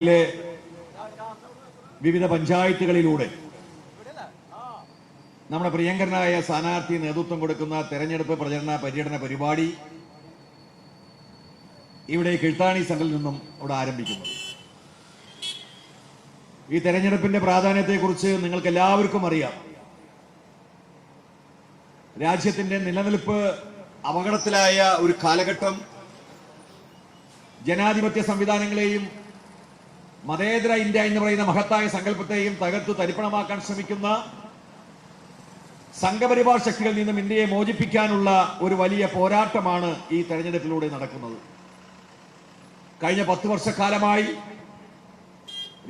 ജില്ലയിലെ വിവിധ പഞ്ചായത്തുകളിലൂടെ നമ്മുടെ പ്രിയങ്കരനായ സ്ഥാനാർത്ഥി നേതൃത്വം കൊടുക്കുന്ന തെരഞ്ഞെടുപ്പ് പ്രചരണ പര്യടന പരിപാടി ഇവിടെ കിഴ്ത്താണി സെന്ററിൽ നിന്നും ഇവിടെ ആരംഭിക്കുന്നു. ഈ തെരഞ്ഞെടുപ്പിന്റെ പ്രാധാന്യത്തെക്കുറിച്ച് നിങ്ങൾക്ക് എല്ലാവർക്കും അറിയാം. രാജ്യത്തിന്റെ നിലനിൽപ്പ് അപകടത്തിലായ ഒരു കാലഘട്ടം ജനാധിപത്യ സംവിധാനങ്ങളെയും മതേതര ഇന്ത്യ എന്ന് പറയുന്ന മഹത്തായ സങ്കല്പത്തെയും തകർത്ത് തരിപ്പണമാക്കാൻ ശ്രമിക്കുന്ന സംഘപരിവാർ ശക്തികളിൽ നിന്നും ഇന്ത്യയെ മോചിപ്പിക്കാനുള്ള ഒരു വലിയ പോരാട്ടമാണ് ഈ തെരഞ്ഞെടുപ്പിലൂടെ നടക്കുന്നത്. കഴിഞ്ഞ പത്ത് വർഷക്കാലമായി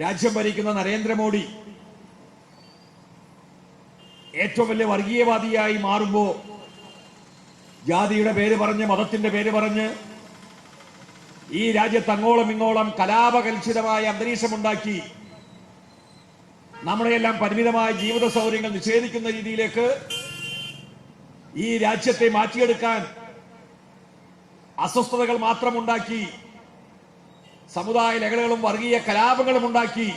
രാജ്യം ഭരിക്കുന്ന നരേന്ദ്രമോദി ഏറ്റവും വലിയ വർഗീയവാദിയായി മാറുമ്പോൾ ജാതിയുടെ പേര് പറഞ്ഞ് മതത്തിന്റെ പേര് പറഞ്ഞ് ഈ രാജ്യത്ത് അങ്ങോളം ഇങ്ങോളം കലാപകൽഷിതമായ അന്തരീക്ഷമുണ്ടാക്കി നമ്മുടെയെല്ലാം പരിമിതമായ ജീവിത സൗകര്യങ്ങൾ നിഷേധിക്കുന്ന രീതിയിലേക്ക് ഈ രാജ്യത്തെ മാറ്റിയെടുക്കാൻ അസ്വസ്ഥതകൾ മാത്രമുണ്ടാക്കി സമുദായ ലഹളകളും വർഗീയ കലാപങ്ങളും ഉണ്ടാക്കി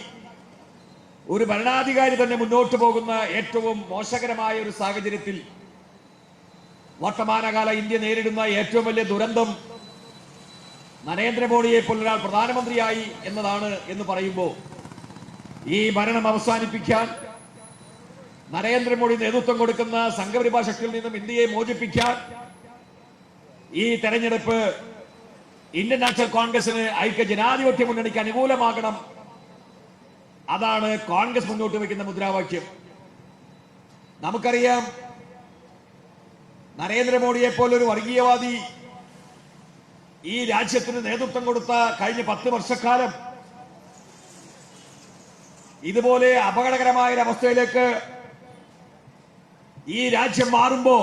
ഒരു ഭരണാധികാരി തന്നെ മുന്നോട്ട് പോകുന്ന ഏറ്റവും മോശകരമായ ഒരു സാഹചര്യത്തിൽ വർത്തമാനകാല ഇന്ത്യ നേരിടുന്ന ഏറ്റവും വലിയ ദുരന്തം നരേന്ദ്രമോദിയെ പോലൊരാൾ പ്രധാനമന്ത്രിയായി എന്നതാണ് എന്ന് പറയുമ്പോൾ ഈ ഭരണം അവസാനിപ്പിക്കാൻ നരേന്ദ്രമോദി നേതൃത്വം കൊടുക്കുന്ന സംഘപരിവാ ശക്തിയിൽ നിന്നും ഇന്ത്യയെ മോചിപ്പിക്കാൻ ഈ തെരഞ്ഞെടുപ്പ് ഇന്ത്യൻ നാഷണൽ കോൺഗ്രസിന് ഐക്യ ജനാധിപത്യ മുന്നണിക്ക് അനുകൂലമാകണം. അതാണ് കോൺഗ്രസ് മുന്നോട്ട് വയ്ക്കുന്ന മുദ്രാവാക്യം. നമുക്കറിയാം നരേന്ദ്രമോദിയെ പോലൊരു വർഗീയവാദി ഈ രാജ്യത്തിന് നേതൃത്വം കൊടുത്ത കഴിഞ്ഞ പത്ത് വർഷക്കാലം ഇതുപോലെ അപകടകരമായ ഒരു അവസ്ഥയിലേക്ക് ഈ രാജ്യം മാറുമ്പോ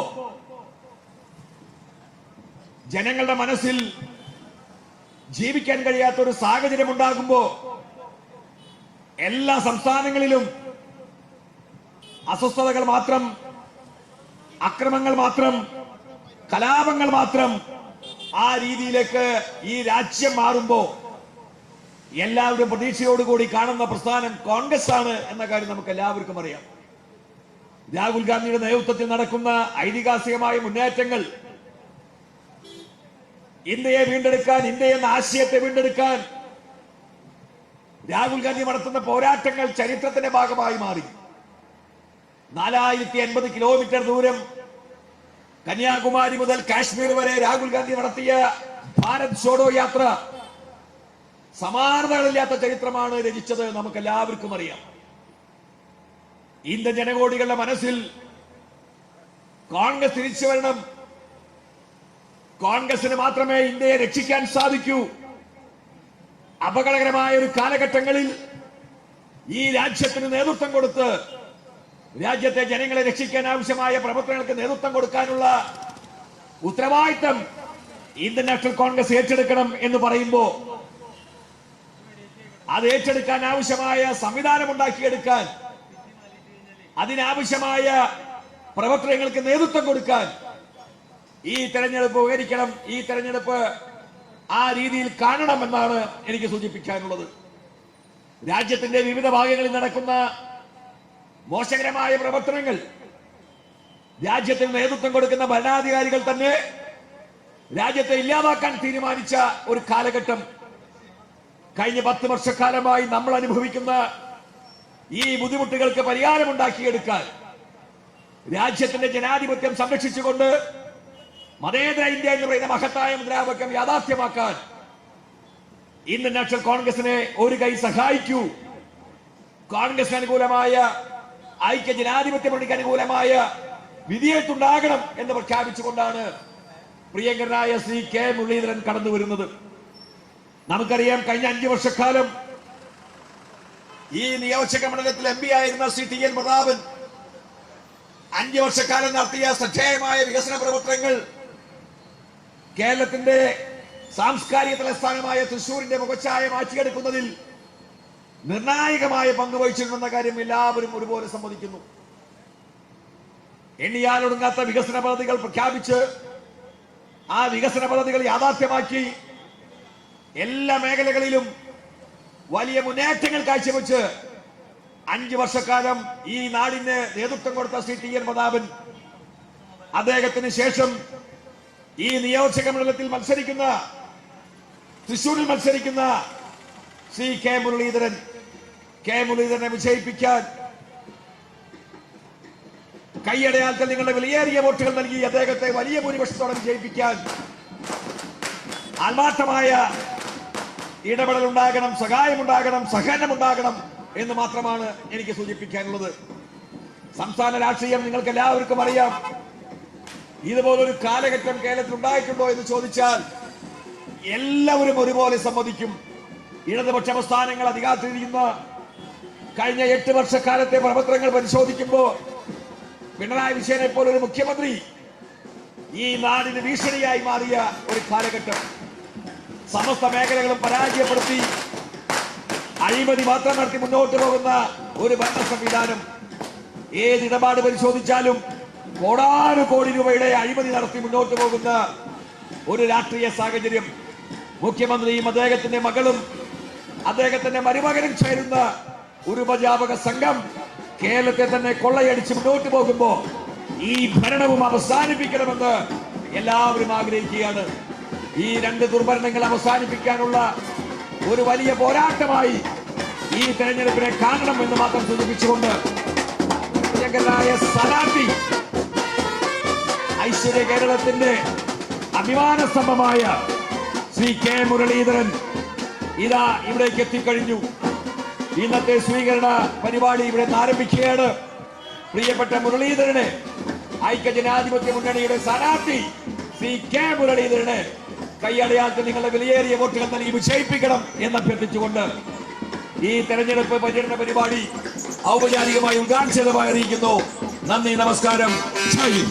ജനങ്ങളുടെ മനസ്സിൽ ജീവിക്കാൻ കഴിയാത്ത ഒരു സാഹചര്യം ഉണ്ടാകുമ്പോ എല്ലാ സംസ്ഥാനങ്ങളിലും അസ്വസ്ഥതകൾ മാത്രം അക്രമങ്ങൾ മാത്രം കലാപങ്ങൾ മാത്രം ആ രീതിയിലേക്ക് ഈ രാജ്യം മാറുമ്പോ എല്ലാവരും പ്രതീക്ഷയോടുകൂടി കാണുന്ന പ്രസ്ഥാനം കോൺഗ്രസ് ആണ് എന്ന കാര്യം നമുക്ക് എല്ലാവർക്കും അറിയാം. രാഹുൽ ഗാന്ധിയുടെ നേതൃത്വത്തിൽ നടക്കുന്ന ഐതിഹാസികമായ മുന്നേറ്റങ്ങൾ ഇന്ത്യയെ വീണ്ടെടുക്കാൻ ഇന്ത്യ എന്ന ആശയത്തെ വീണ്ടെടുക്കാൻ രാഹുൽ ഗാന്ധി നടത്തുന്ന പോരാട്ടങ്ങൾ ചരിത്രത്തിന്റെ ഭാഗമായി മാറി. നാലായിരത്തി എൺപത് കിലോമീറ്റർ ദൂരം കന്യാകുമാരി മുതൽ കാശ്മീർ വരെ രാഹുൽ ഗാന്ധി നടത്തിയ ഭാരത് ഛോഡോ യാത്ര സമാനതകളില്ലാത്ത ചരിത്രമാണ് രചിച്ചത് നമുക്ക് എല്ലാവർക്കും അറിയാം. ഇന്ത്യൻ ജനകോടികളുടെ മനസ്സിൽ കോൺഗ്രസ് തിരിച്ചു വരണം. കോൺഗ്രസിന് മാത്രമേ ഇന്ത്യയെ രക്ഷിക്കാൻ സാധിക്കൂ. അപകടകരമായ ഒരു കാലഘട്ടങ്ങളിൽ ഈ രാജ്യത്തിന് നേതൃത്വം കൊടുത്ത് രാജ്യത്തെ ജനങ്ങളെ രക്ഷിക്കാൻ ആവശ്യമായ പ്രവർത്തനങ്ങൾക്ക് നേതൃത്വം കൊടുക്കാനുള്ള ഉത്തരവാദിത്തം ഇന്ത്യൻ നാഷണൽ കോൺഗ്രസ് ഏറ്റെടുക്കണം എന്ന് പറയുമ്പോ അത് ഏറ്റെടുക്കാൻ ആവശ്യമായ സംവിധാനം ഉണ്ടാക്കിയെടുക്കാൻ അതിനാവശ്യമായ പ്രവർത്തനങ്ങൾക്ക് നേതൃത്വം കൊടുക്കാൻ ഈ തെരഞ്ഞെടുപ്പ് ഉപകരിക്കണം ഈ തെരഞ്ഞെടുപ്പ് ആ രീതിയിൽ കാണണം എന്നാണ് എനിക്ക് സൂചിപ്പിക്കാനുള്ളത്. രാജ്യത്തിന്റെ വിവിധ ഭാഗങ്ങളിൽ നടക്കുന്ന മോശകരമായ പ്രവർത്തനങ്ങൾ. രാജ്യത്തിന് നേതൃത്വം കൊടുക്കുന്ന ഭരണാധികാരികൾ തന്നെ രാജ്യത്തെ ഇല്ലാതാക്കാൻ തീരുമാനിച്ച ഒരു കാലഘട്ടം. കഴിഞ്ഞ പത്ത് വർഷക്കാലമായി നമ്മൾ അനുഭവിക്കുന്ന ഈ ബുദ്ധിമുട്ടുകൾക്ക് പരിഹാരമുണ്ടാക്കിയെടുക്കാൻ രാജ്യത്തിന്റെ ജനാധിപത്യം സംരക്ഷിച്ചുകൊണ്ട് മതേതര ഇന്ത്യ എന്ന് പറയുന്ന മഹത്തായ മുദ്രാവാക്യം യാഥാർത്ഥ്യമാക്കാൻ ഇന്ത്യൻ നാഷണൽ കോൺഗ്രസിനെ ഒരു കൈ സഹായിക്കൂ. കോൺഗ്രസിന് അനുകൂലമായ ഐക്യ ജനാധിപത്യ മുന്നണിക്ക് അനുകൂലമായ വിധിയെത്തുണ്ടാകണം എന്ന് പ്രഖ്യാപിച്ചുകൊണ്ടാണ് പ്രിയങ്കരനായ ശ്രീ കെ മുരളീധരൻ കടന്നു വരുന്നത്. നമുക്കറിയാം കഴിഞ്ഞ അഞ്ചു വർഷക്കാലം ഈ നിയോജക മണ്ഡലത്തിൽ എം പി ആയിരുന്ന ശ്രീ ടി എൻ പ്രതാപൻ അഞ്ചു വർഷക്കാലം നടത്തിയ ശ്രദ്ധേയമായ വികസന പ്രവർത്തനങ്ങൾ കേരളത്തിന്റെ സാംസ്കാരിക തലസ്ഥാനമായ തൃശൂരിന്റെ മുഖച്ഛായ മാറ്റിയെടുക്കുന്നതിൽ നിർണായകമായ പങ്ക് വഹിച്ചിട്ടുണ്ടെന്ന കാര്യം എല്ലാവരും ഒരുപോലെ സമ്മതിക്കുന്നു. എണ്ണിയാലൊടുങ്ങാത്ത വികസന പദ്ധതികൾ പ്രഖ്യാപിച്ച് ആ വികസന പദ്ധതികൾ യാഥാർത്ഥ്യമാക്കി എല്ലാ മേഖലകളിലും വലിയ മുന്നേറ്റങ്ങൾ കാഴ്ചവെച്ച് അഞ്ചു വർഷക്കാലം ഈ നാടിന് നേതൃത്വം കൊടുത്ത ശ്രീ ടി എൻ പ്രതാപൻ അദ്ദേഹത്തിന് ശേഷം ഈ നിയോജക മണ്ഡലത്തിൽ മത്സരിക്കുന്ന തൃശൂരിൽ മത്സരിക്കുന്ന ശ്രീ കെ മുരളീധരൻ. കെ മുരളീധരനെ വിജയിപ്പിക്കാൻ കൈയടയാൽക്കൽ നിങ്ങളുടെ വിലയേറിയ വോട്ടുകൾ നൽകി അദ്ദേഹത്തെ വലിയ ഭൂരിപക്ഷത്തോടെ വിജയിപ്പിക്കാൻ ആത്മാർത്ഥമായ ഇടപെടൽ ഉണ്ടാകണം സഹായമുണ്ടാകണം സഹകരണം ഉണ്ടാകണം എന്ന് മാത്രമാണ് എനിക്ക് സൂചിപ്പിക്കാനുള്ളത്. സംസ്ഥാന രാഷ്ട്രീയം നിങ്ങൾക്ക് എല്ലാവർക്കും അറിയാം. ഇതുപോലൊരു കാലഘട്ടം കേരളത്തിൽ ഉണ്ടായിട്ടുണ്ടോ എന്ന് ചോദിച്ചാൽ എല്ലാവരും ഒരുപോലെ സമ്മതിക്കും. ഇടതുപക്ഷ പ്രസ്ഥാനങ്ങൾ അധികാരത്തിലിരിക്കുന്ന കഴിഞ്ഞ എട്ട് വർഷക്കാലത്തെ പ്രവർത്തനങ്ങൾ പരിശോധിക്കുമ്പോൾ പിണറായി വിജയനെ പോലെ ഒരു മുഖ്യമന്ത്രി ഈ നാടിന് ഭീഷണിയായി മാറിയ ഒരു കാലഘട്ടം. സമസ്ത മേഖലകളും പരാജയപ്പെടുത്തി അഴിമതി മാത്രം നടത്തി മുന്നോട്ട് പോകുന്ന ഒരു ഭരണ സംവിധാനം. ഏത് ഇടപാട് പരിശോധിച്ചാലും കോടാനു കോടി രൂപയുടെ അഴിമതി നടത്തി മുന്നോട്ട് പോകുന്ന ഒരു രാഷ്ട്രീയ സാഹചര്യം. മുഖ്യമന്ത്രിയും അദ്ദേഹത്തിന്റെ മകളും അദ്ദേഹത്തിന്റെ മരുമകനും ചേരുന്ന ഒരു ഉപജാപക സംഘം കേരളത്തെ തന്നെ കൊള്ളയടിച്ച് മുന്നോട്ട് പോകുമ്പോ ഈ ഭരണവും അവസാനിപ്പിക്കണമെന്ന് എല്ലാവരും ആഗ്രഹിക്കുകയാണ്. ഈ രണ്ട് ദുർഭരണങ്ങൾ അവസാനിപ്പിക്കാനുള്ള ഒരു വലിയ പോരാട്ടമായി ഈ തെരഞ്ഞെടുപ്പിനെ കാണണം എന്ന് മാത്രം സൂചിപ്പിച്ചുകൊണ്ട് പ്രിയങ്കരനായ സ്ഥാനാർത്ഥി ഐശ്വര്യ കേരളത്തിന്റെ അഭിമാന സ്തംഭമായ ശ്രീ കെ മുരളീധരൻ ഇതാ ഇവിടേക്ക് എത്തിക്കഴിഞ്ഞു. ഇന്നത്തെ സ്വീകരണ പരിപാടി ഇവിടെ ആരംഭിക്കുകയാണ്. പ്രിയപ്പെട്ട മുരളീധരനെ ഐക്യ ജനാധിപത്യ മുന്നണിയുടെ സ്ഥാനാർത്ഥി സി കെ മുരളീധരനെ കൈയടയാൾക്ക് നിങ്ങളുടെ വിലയേറിയ വോട്ടുകൾ നൽകി വിജയിപ്പിക്കണം എന്ന് അഭ്യർത്ഥിച്ചുകൊണ്ട് ഈ തെരഞ്ഞെടുപ്പ് പര്യടന പരിപാടി ഔപചാരികമായി ഉദ്ഘാടനം ചെയ്തമായി അറിയിക്കുന്നു. നന്ദി നമസ്കാരം. ജയ്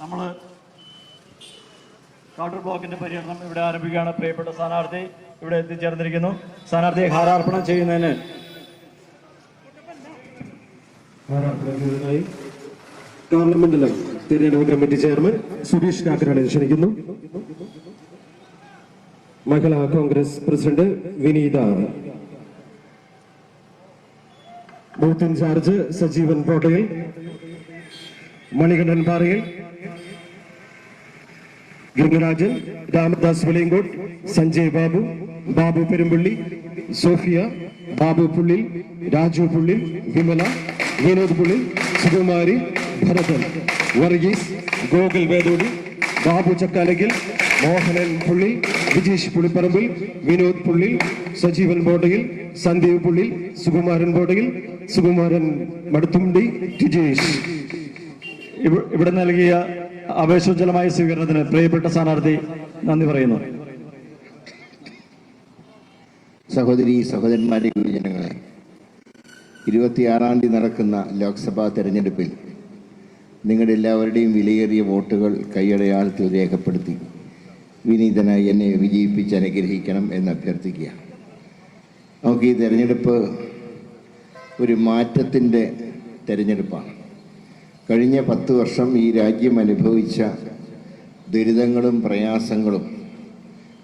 നമ്മൾ കൗണ്ടർ ബ്ലോക്കിന്റെ പര്യടനം ഇവിടെ ആരംഭിക്കുകയാണ്. പ്രിയപ്പെട്ട സ്ഥാനാർത്ഥി ഇവിടെ എത്തിച്ചേർന്നിരിക്കുന്നു. സ്ഥാനാർത്ഥിയെ ഹാരാർപ്പണം ചെയ്യുന്നതിന് ായി പാർലമെന്റിലെ തിരഞ്ഞെടുപ്പ് കമ്മിറ്റി ചെയർമാൻ സുരേഷ് കാക്കനാട് ക്ഷണിക്കുന്നു. Mahila Congress president Vineetha. Booth incharge Sajeevan Pottayil. Manikandan Parayil. Gangarajan Ramadas Veliyankode Sanjay Babu. Babu Perumpally Sophia Babu Pullil Raju Pullil Vimala Vinod Pullil Sukumari Bharathan Varghese Gokul Vedodi Babu Chakkalakil Mohanan Pulli Vijeesh Pulipparambil Vinod പുള്ളിൽ Sajeevan ബോട്ടയിൽ Sandeep പുള്ളിൽ Sukumaran ബോട്ടയിൽ Sukumaran മടുത്തുണ്ടി ടിജേഷ് ഇവ- ഇവിടെ നൽകിയ അപേക്ഷോജ്വലമായ സ്വീകരണത്തിന് പ്രിയപ്പെട്ട സ്ഥാനാർത്ഥി നന്ദി പറയുന്നു. സഹോദരി സഹോദരന്മാരെ യുവജനങ്ങളെ ഇരുപത്തിയാറാം തീയതി നടക്കുന്ന ലോക്സഭാ തെരഞ്ഞെടുപ്പിൽ നിങ്ങളുടെ എല്ലാവരുടെയും വിലയേറിയ വോട്ടുകൾ കൈയടയാളത്തിൽ രേഖപ്പെടുത്തി വിനീതനായി എന്നെ വിജയിപ്പിച്ച് അനുഗ്രഹിക്കണം എന്ന് അഭ്യർത്ഥിക്കുക നമുക്ക് ഈ തെരഞ്ഞെടുപ്പ് ഒരു മാറ്റത്തിന്റെ തെരഞ്ഞെടുപ്പാണ്. കഴിഞ്ഞ പത്ത് വർഷം ഈ രാജ്യം അനുഭവിച്ച ദുരിതങ്ങളും പ്രയാസങ്ങളും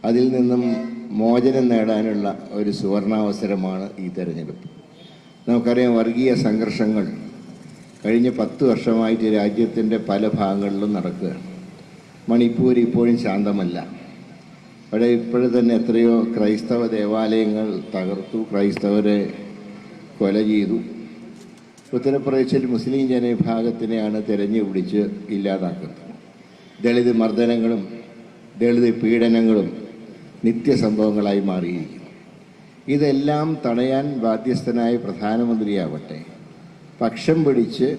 അതിൽ നിന്നും മോചനം നേടാനുള്ള ഒരു സുവർണാവസരമാണ് ഈ തെരഞ്ഞെടുപ്പ്. നമുക്കറിയാം വർഗീയ സംഘർഷങ്ങൾ കഴിഞ്ഞ പത്ത് വർഷമായിട്ട് രാജ്യത്തിന്റെ പല ഭാഗങ്ങളിലും നടക്കുകയാണ്. മണിപ്പൂർ ഇപ്പോഴും ശാന്തമല്ല. അവിടെ ഇപ്പോഴും തന്നെ എത്രയോ ക്രൈസ്തവ ദേവാലയങ്ങൾ തകർത്തു ക്രൈസ്തവരെ കൊല ചെയ്തു. ഉത്തർപ്രദേശിൽ മുസ്ലിം ജനവിഭാഗത്തിനെയാണ് തിരഞ്ഞു പിടിച്ച് ഇല്ലാതാക്കുന്നത്. ദളിത് മർദ്ദനങ്ങളും ദളിത് പീഡനങ്ങളും നിത്യസംഭവങ്ങളായി മാറിയിരിക്കുന്നു. ഇതെല്ലാം തടയാൻ ബാധ്യസ്ഥനായ പ്രധാനമന്ത്രിയാവട്ടെ. പക്ഷം പിടിച്ച്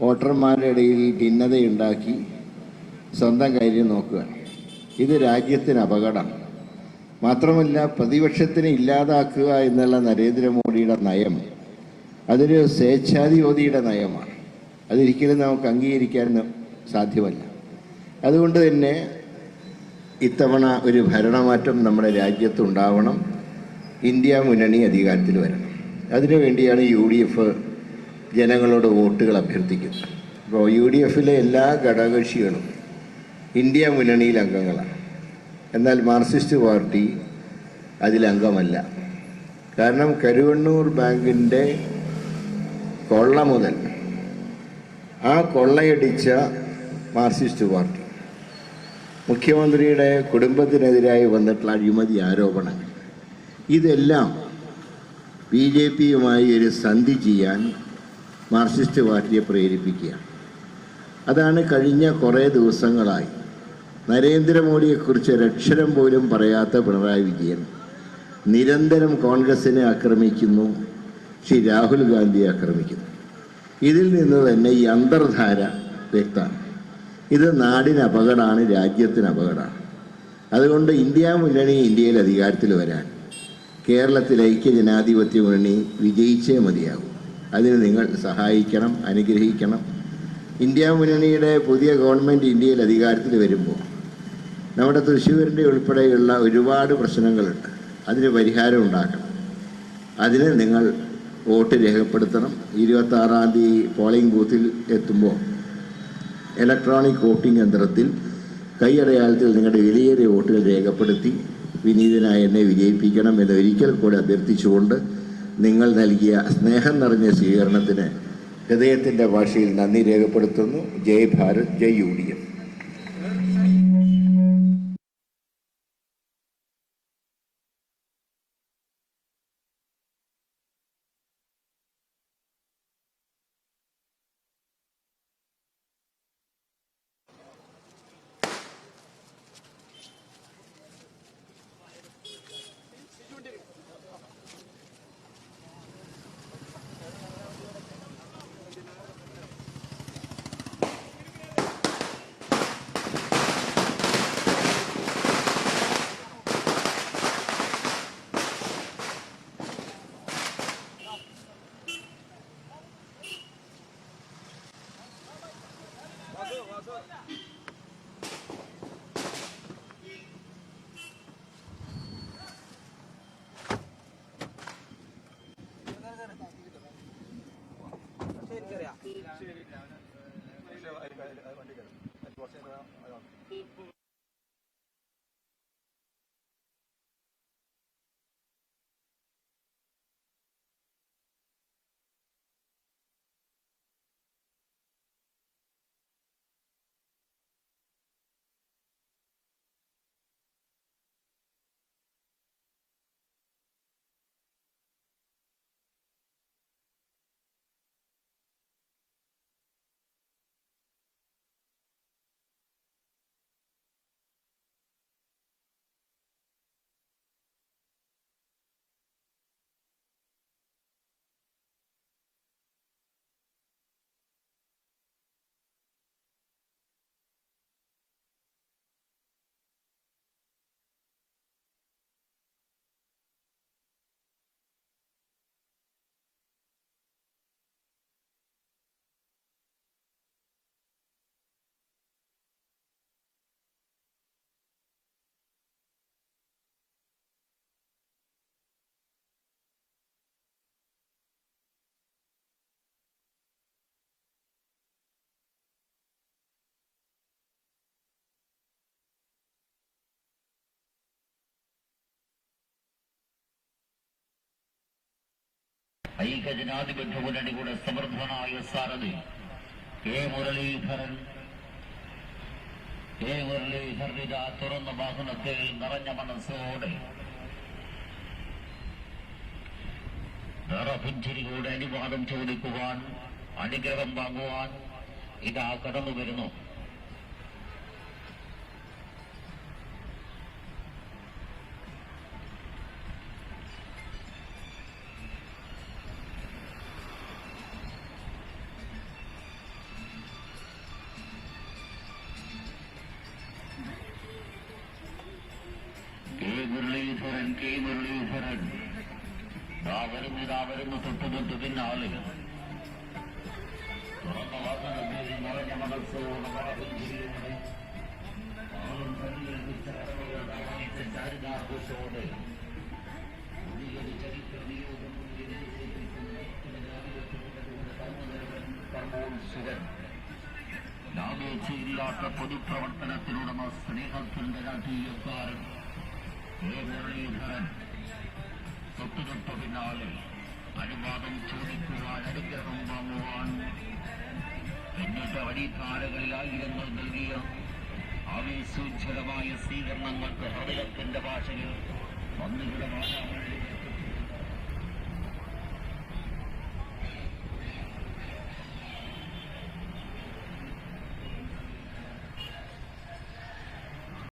വോട്ടർമാരുടെ ഇടയിൽ ഭിന്നതയുണ്ടാക്കി സ്വന്തം കാര്യം നോക്കുക. ഇത് രാജ്യത്തിന് അപകടം. മാത്രമല്ല പ്രതിപക്ഷത്തിനെ ഇല്ലാതാക്കുക എന്നുള്ള നരേന്ദ്രമോദിയുടെ നയം അതൊരു സ്വേച്ഛാധിപതിയുടെ നയമാണ്. അതൊരിക്കലും നമുക്ക് അംഗീകരിക്കാൻ സാധ്യമല്ല. അതുകൊണ്ട് തന്നെ ഇത്തവണ ഒരു ഭരണമാറ്റം നമ്മുടെ രാജ്യത്തുണ്ടാവണം ഇന്ത്യ മുന്നണി അധികാരത്തിൽ വരണം. അതിനുവേണ്ടിയാണ് യു ഡി എഫ് ജനങ്ങളോട് വോട്ടുകൾ അഭ്യർത്ഥിക്കുന്നത്. അപ്പോൾ യു ഡി എഫിലെ എല്ലാ ഘടകകക്ഷികളും ഇന്ത്യ മുന്നണിയിൽ അംഗങ്ങളാണ്. എന്നാൽ മാർക്സിസ്റ്റ് പാർട്ടി അതിലംഗമല്ല കാരണം കരുവണ്ണൂർ ബാങ്കിന്റെ കൊള്ള മുതൽ ആ കൊള്ളയടിച്ച മാർക്സിസ്റ്റ് പാർട്ടി മുഖ്യമന്ത്രിയുടെ കുടുംബത്തിനെതിരായി വന്നിട്ടുള്ള അഴിമതി ആരോപണങ്ങൾ. ഇതെല്ലാം ബി ജെ പിയുമായി ഒരു സന്ധി ചെയ്യാൻ മാർക്സിസ്റ്റ് പാർട്ടിയെ പ്രേരിപ്പിക്കുക അതാണ് കഴിഞ്ഞ കുറേ ദിവസങ്ങളായി നരേന്ദ്രമോദിയെക്കുറിച്ച് ഒരക്ഷരം പോലും പറയാത്ത പിണറായി വിജയൻ നിരന്തരം കോൺഗ്രസിനെ ആക്രമിക്കുന്നു ശ്രീ രാഹുൽ ഗാന്ധിയെ ആക്രമിക്കുന്നു. ഇതിൽ നിന്ന് തന്നെ ഈ അന്തർധാര വ്യക്തമാണ്. ഇത് നാടിന് അപകടമാണ് രാജ്യത്തിന് അപകടമാണ്. അതുകൊണ്ട് ഇന്ത്യ മുന്നണി ഇന്ത്യയിൽ അധികാരത്തിൽ വരാൻ കേരളത്തിലെ ഐക്യ ജനാധിപത്യ മുന്നണി വിജയിച്ചേ മതിയാകും അതിന് നിങ്ങൾ സഹായിക്കണം അനുഗ്രഹിക്കണം. ഇന്ത്യ മുന്നണിയുടെ പുതിയ ഗവൺമെന്റ് ഇന്ത്യയിൽ അധികാരത്തിൽ വരുമ്പോൾ നമ്മുടെ തൃശ്ശൂരിന്റെ ഉൾപ്പെടെയുള്ള ഒരുപാട് പ്രശ്നങ്ങളുണ്ട്. അതിന് പരിഹാരം ഉണ്ടാക്കണം. അതിന് നിങ്ങൾ വോട്ട് രേഖപ്പെടുത്തണം. ഇരുപത്താറാം തീയതി പോളിംഗ് ബൂത്തിൽ എത്തുമ്പോൾ ഇലക്ട്രോണിക് വോട്ടിംഗ് യന്ത്രത്തിൽ കൈയടയാളത്തിൽ നിങ്ങളുടെ വിലയേറിയ വോട്ടുകൾ രേഖപ്പെടുത്തി വിനീതനായ എന്നെ വിജയിപ്പിക്കണം എന്ന് ഒരിക്കൽ കൂടി അഭ്യർത്ഥിച്ചുകൊണ്ട് നിങ്ങൾ നൽകിയ സ്നേഹം നിറഞ്ഞ സ്വീകരണത്തിന് ഹൃദയത്തിന്റെ ഭാഷയിൽ നന്ദി രേഖപ്പെടുത്തുന്നു. Jai Bharat Jai U D F. people ഐക്യജനാധിപത്യ മുന്നണിയുടെ സമർത്ഥനായ സാരഥി കെ മുരളീധരൻ. കെ മുരളീധരൻ തുറന്ന വാഹനത്തിൽ നിറഞ്ഞ മനസ്സോടെ നിറപുഞ്ചിരികളുടെ അനുവാദം ചോദിക്കുവാൻ അനുഗ്രഹം വാങ്ങുവാൻ ഇതാ കടന്നു വരുന്നു. മുരളീധരൻ കെ മുരളീധരൻ ദാ ഇതാവരും ഇതാ ആൾ തുറന്ന വാഹനത്തിൽ നിറഞ്ഞ മനസ്സോടെ നിറപുഞ്ചിരിയോടെ ആളും കണ്ണിൽ ചാരിതാഘോഷോടെ ലാഭേച്ഛയില്ലാത്ത പൊതുപ്രവർത്തനത്തിനുടമ സ്നേഹത്തിന്റെ രാഷ്ട്രീയക്കാരൻ മുരളീധരൻ തൊട്ടുതൊട്ടു പിന്നാലെ അനുവാദം ചോദിക്കുവാൻ അനുഗ്രഹം വാങ്ങുവാൻ എന്നിട്ട് അടിത്താരകളിൽ ആയിരങ്ങൾ നൽകിയ ആവേശോജ്വലമായ സ്വീകരണങ്ങൾക്ക് ഹൃദയത്തിന്റെ ഭാഷയിൽ വന്നുകിട